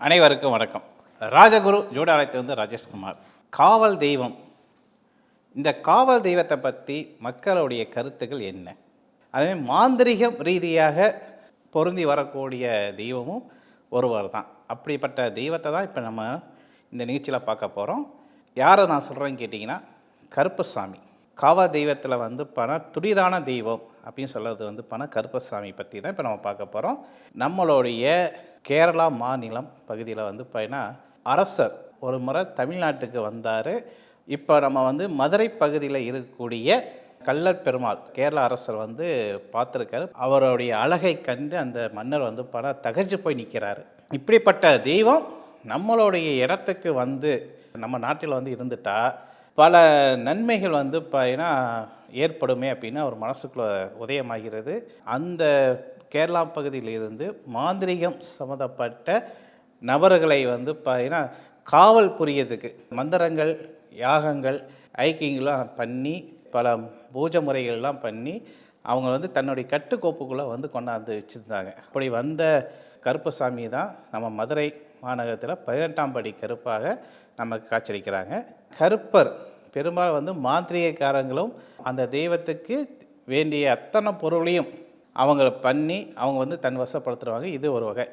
அனைவருக்கும் வணக்கம். ராஜகுரு ஜூடாலயத்தை வந்து ராஜேஷ்குமார். காவல் தெய்வம். இந்த காவல் தெய்வத்தை பற்றி மக்களுடைய கருத்துக்கள் என்ன? அதே மாந்திரிகம் ரீதியாக பொருந்தி வரக்கூடிய தெய்வமும் ஒருவர் தான். அப்படிப்பட்ட தெய்வத்தை தான் இப்போ நம்ம இந்த நிகழ்ச்சியில் பார்க்க போகிறோம் யாரை நான் சொல்கிறேன்னு கேட்டிங்கன்னா கருப்பசாமி. காவல் தெய்வத்தில் வந்து பண துரிதான தெய்வம் அப்படின்னு சொல்கிறது வந்து பண கருப்பசாமி பற்றி தான் இப்போ நம்ம பார்க்க போகிறோம் நம்மளுடைய கேரளா மாநிலம் பகுதியில் வந்து பார்த்தீங்கன்னா அரசர் ஒரு முறை தமிழ்நாட்டுக்கு வந்தார். இப்போ நம்ம வந்து மதுரை பகுதியில் இருக்கக்கூடிய கல்லர் பெருமாள் கேரள அரசர் வந்து பார்த்துருக்காரு. அவருடைய அழகை கண்டு அந்த மன்னர் வந்து பல தகர்ச்சி போய் நிற்கிறாரு. இப்படிப்பட்ட தெய்வம் நம்மளுடைய இடத்துக்கு வந்து நம்ம நாட்டில் வந்து இருந்துட்டா பல நன்மைகள் வந்து பார்த்தீங்கன்னா ஏற்படுமே அப்படின்னு அவர் மனசுக்குள்ள உதயமாகிறது. அந்த கேரளா பகுதியிலிருந்து மாந்திரிகம் சம்மந்தப்பட்ட நபர்களை வந்து பார்த்தீங்கன்னா காவல் புரியதுக்கு மந்திரங்கள் யாகங்கள் ஐக்கியங்கள்லாம் பண்ணி பல பூஜை முறைகள்லாம் பண்ணி அவங்க வந்து தன்னுடைய கட்டுக்கோப்புக்குள்ளே வந்து கொண்டாந்து வச்சுருந்தாங்க. அப்படி வந்த கருப்பசாமி தான் நம்ம மதுரை மாநகரத்தில் பதினெட்டாம் படி கருப்பாக நமக்கு காட்சியளிக்கிறாங்க கருப்பர் பெரும்பாலும் வந்து மாந்திரிகக்காரங்களும் அந்த தெய்வத்துக்கு வேண்டிய அத்தனை பொருளையும் அவங்கள பண்ணி அவங்க வந்து தன் வசப்படுத்துருவாங்க இது ஒரு வகை.